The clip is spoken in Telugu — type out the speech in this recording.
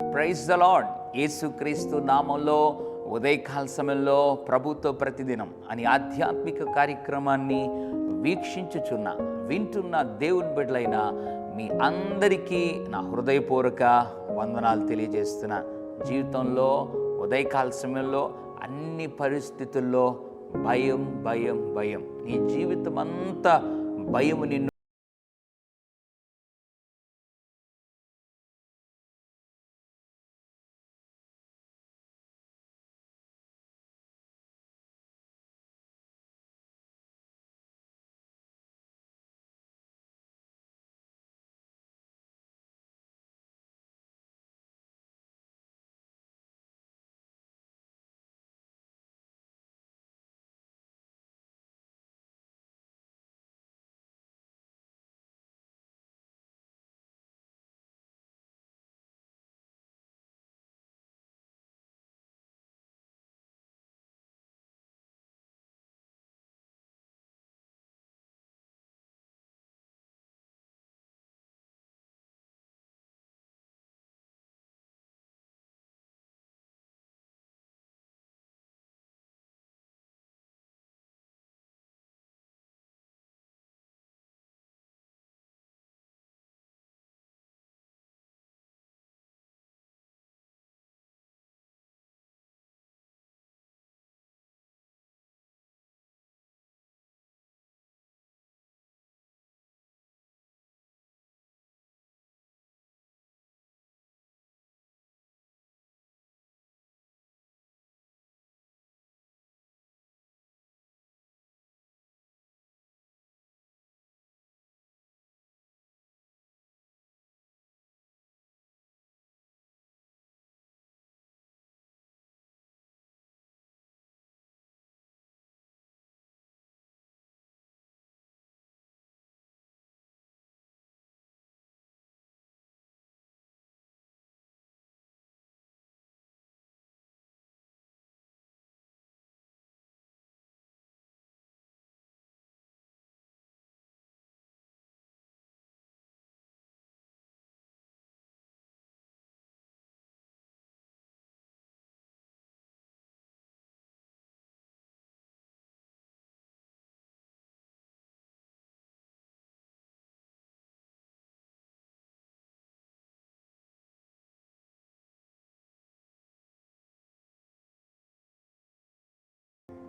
ప్రైజ్ ద లాడ్ యేసుక్రీస్తు నామంలో ఉదయకాల సమయంలో ప్రభుత్వ ప్రతిదినం అని ఆధ్యాత్మిక కార్యక్రమాన్ని వీక్షించుచున్న వింటున్న దేవుని బిడ్డలైన మీ అందరికీ నా హృదయపూర్వక వందనాలు తెలియజేస్తున్న. జీవితంలో ఉదయకాల సమయంలో అన్ని పరిస్థితుల్లో భయం భయం భయం. నీ జీవితం అంతా భయం నిన్ను